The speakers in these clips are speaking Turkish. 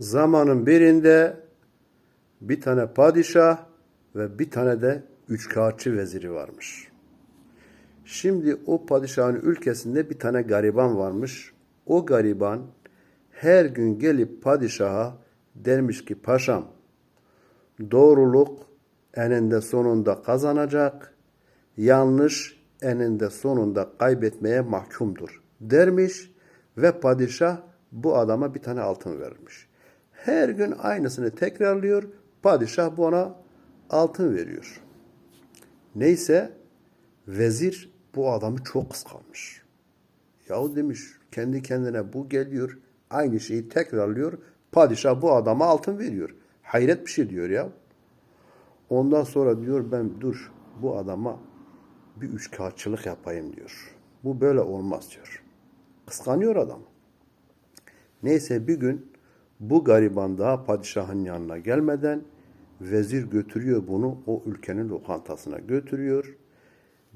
Zamanın birinde bir tane padişah ve bir tane de üçkağıtçı veziri varmış. Şimdi o padişahın ülkesinde bir tane gariban varmış. O gariban her gün gelip padişaha dermiş ki paşam doğruluk eninde sonunda kazanacak, yanlış eninde sonunda kaybetmeye mahkumdur dermiş ve padişah bu adama bir tane altın vermiş. Her gün aynısını tekrarlıyor, padişah bu ona altın veriyor. Neyse vezir bu adamı çok kıskanmış. Yahu demiş kendi kendine bu geliyor aynı şeyi tekrarlıyor. Padişah bu adama altın veriyor. Hayret bir şey diyor ya. Ondan sonra diyor ben dur bu adama bir üçkağıtçılık yapayım diyor. Bu böyle olmaz diyor. Kıskanıyor adam. Neyse bir gün bu gariban daha padişahın yanına gelmeden vezir götürüyor bunu o ülkenin lokantasına götürüyor.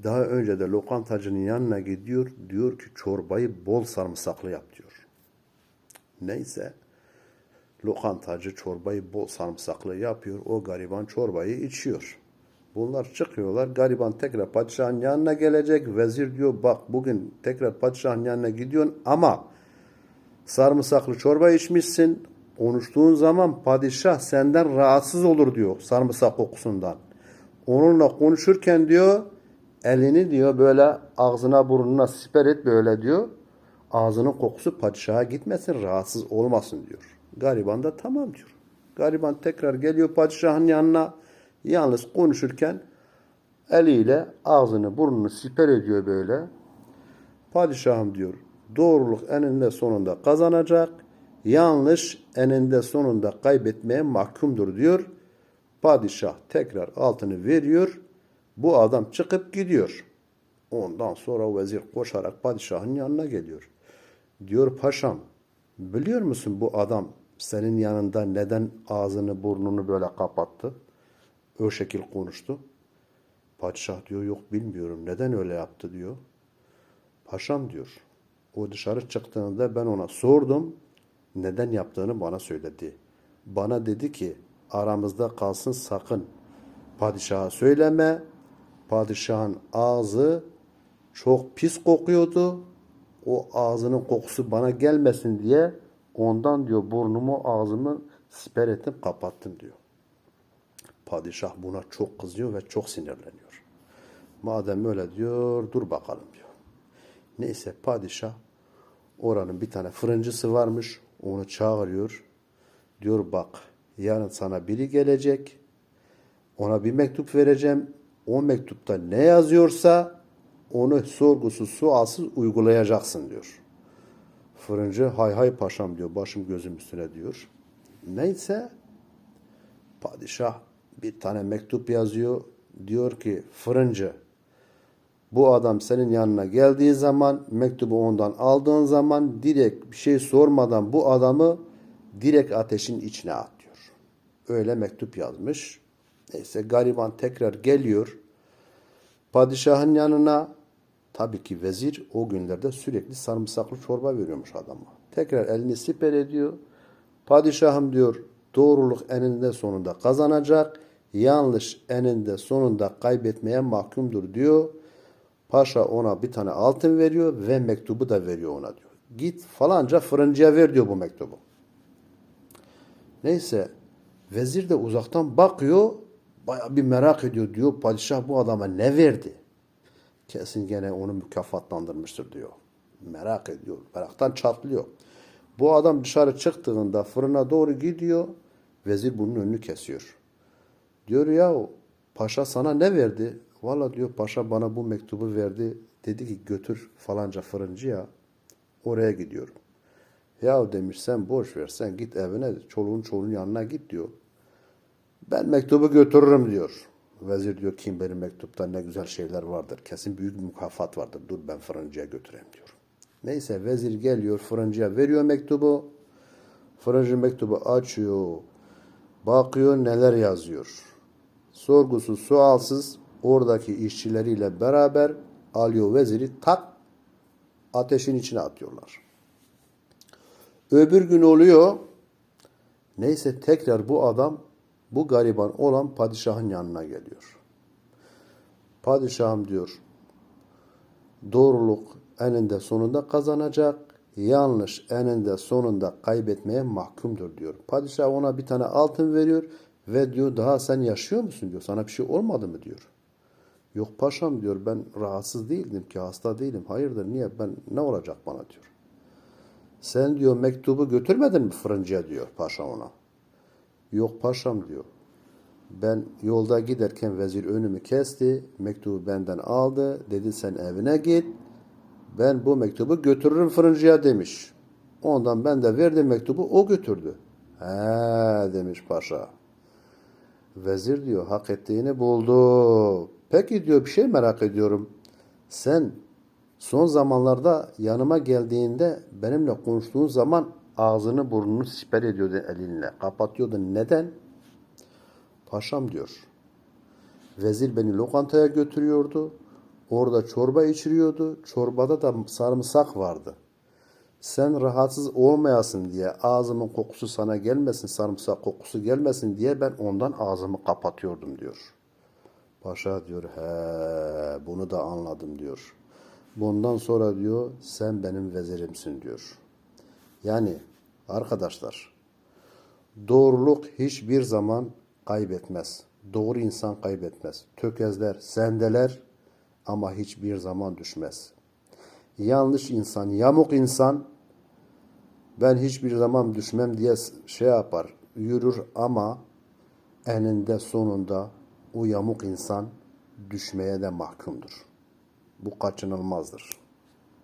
Daha önce de lokantacının yanına gidiyor. Diyor ki çorbayı bol sarımsaklı yap diyor. Neyse lokantacı çorbayı bol sarımsaklı yapıyor. O gariban çorbayı içiyor. Bunlar çıkıyorlar. Gariban tekrar padişahın yanına gelecek. Vezir diyor bak bugün tekrar padişahın yanına gidiyorsun ama sarımsaklı çorba içmişsin. Konuştuğun zaman padişah senden rahatsız olur diyor sarımsak kokusundan. Onunla konuşurken diyor elini diyor böyle ağzına burnuna siper et böyle diyor. Ağzının kokusu padişaha gitmesin rahatsız olmasın diyor. Gariban da tamam diyor. Gariban tekrar geliyor padişahın yanına. Yalnız konuşurken eliyle ağzını burnunu siper ediyor böyle. Padişahım diyor doğruluk eninde sonunda kazanacak. Yanlış eninde sonunda kaybetmeye mahkumdur diyor. Padişah tekrar altını veriyor. Bu adam çıkıp gidiyor. Ondan sonra vezir koşarak padişahın yanına geliyor. Diyor paşam biliyor musun bu adam senin yanında neden ağzını burnunu böyle kapattı? O şekil konuştu. Padişah diyor yok bilmiyorum neden öyle yaptı diyor. Paşam diyor o dışarı çıktığında ben ona sordum neden yaptığını bana söyledi. Bana dedi ki aramızda kalsın sakın padişaha söyleme. Padişahın ağzı çok pis kokuyordu. O ağzının kokusu bana gelmesin diye ondan diyor burnumu ağzımı siper ettim kapattım diyor. Padişah buna çok kızıyor ve çok sinirleniyor. Madem öyle diyor dur bakalım diyor. Neyse padişah oranın bir tane fırıncısı varmış. Onu çağırıyor. Diyor bak yarın sana biri gelecek. Ona bir mektup vereceğim. O mektupta ne yazıyorsa onu sorgusuz sualsız uygulayacaksın diyor. Fırıncı hay hay paşam diyor. Başım gözüm üstüne diyor. Neyse padişah bir tane mektup yazıyor. Diyor ki fırıncı bu adam senin yanına geldiği zaman mektubu ondan aldığın zaman direkt bir şey sormadan bu adamı direkt ateşin içine at diyor. Öyle mektup yazmış. Neyse gariban tekrar geliyor. Padişahın yanına tabii ki vezir o günlerde sürekli sarımsaklı çorba veriyormuş adama. Tekrar elini siper ediyor. Padişahım diyor doğruluk eninde sonunda kazanacak. Yanlış eninde sonunda kaybetmeye mahkumdur diyor. Paşa ona bir tane altın veriyor ve mektubu da veriyor ona diyor. Git falanca fırıncıya ver diyor bu mektubu. Neyse vezir de uzaktan bakıyor baya bir merak ediyor diyor padişah bu adama ne verdi? Kesin gene onu mükafatlandırmıştır diyor. Merak ediyor. Meraktan çatlıyor. Bu adam dışarı çıktığında fırına doğru gidiyor. Vezir bunun önünü kesiyor. Diyor ya paşa sana ne verdi? Valla diyor paşa bana bu mektubu verdi. Dedi ki götür falanca fırıncıya. Oraya gidiyorum. Ya demiş sen boş ver sen git evine çoluğun çoluğun yanına git diyor. Ben mektubu götürürüm diyor. Vezir diyor kim benim mektupta ne güzel şeyler vardır. Kesin büyük mükafat vardır. Dur ben fırıncıya götüreyim diyor. Neyse vezir geliyor fırıncıya veriyor mektubu. Fırıncı mektubu açıyor. Bakıyor neler yazıyor. Sorgusuz sualsız oradaki işçileriyle beraber alıyor veziri tak ateşin içine atıyorlar. Öbür gün oluyor Neyse tekrar bu adam bu gariban olan padişahın yanına geliyor. Padişahım diyor doğruluk eninde sonunda kazanacak, yanlış eninde sonunda kaybetmeye mahkumdur diyor. Padişah ona bir tane altın veriyor ve diyor daha sen yaşıyor musun diyor. Sana bir şey olmadı mı diyor. Yok paşam diyor ben rahatsız değildim ki hasta değilim. Hayırdır niye ben ne olacak bana diyor. Sen diyor mektubu götürmedin mi fırıncıya diyor paşa ona. Yok paşam diyor. Ben yolda giderken vezir önümü kesti. Mektubu benden aldı. Dedi sen evine git. Ben bu mektubu götürürüm fırıncıya demiş. Ondan ben de verdim mektubu o götürdü. He demiş paşa. Vezir diyor hak ettiğini buldu. Peki diyor bir şey merak ediyorum. Sen son zamanlarda yanıma geldiğinde benimle konuştuğun zaman ağzını burnunu siper ediyordun elinle. Kapatıyordun. Neden? Paşam diyor. Vezir beni lokantaya götürüyordu. Orada çorba içiriyordu. Çorbada da sarımsak vardı. Sen rahatsız olmayasın diye ağzımın kokusu sana gelmesin, sarımsak kokusu gelmesin diye ben ondan ağzımı kapatıyordum diyor. Paşa diyor he bunu da anladım diyor. Bundan sonra diyor sen benim vezirimsin diyor. Yani arkadaşlar doğruluk hiçbir zaman kaybetmez. Doğru insan kaybetmez. Tökezler, sendeler ama hiçbir zaman düşmez. Yanlış insan, yamuk insan ben hiçbir zaman düşmem diye şey yapar, yürür ama eninde sonunda o yamuk insan düşmeye de mahkumdur. Bu kaçınılmazdır.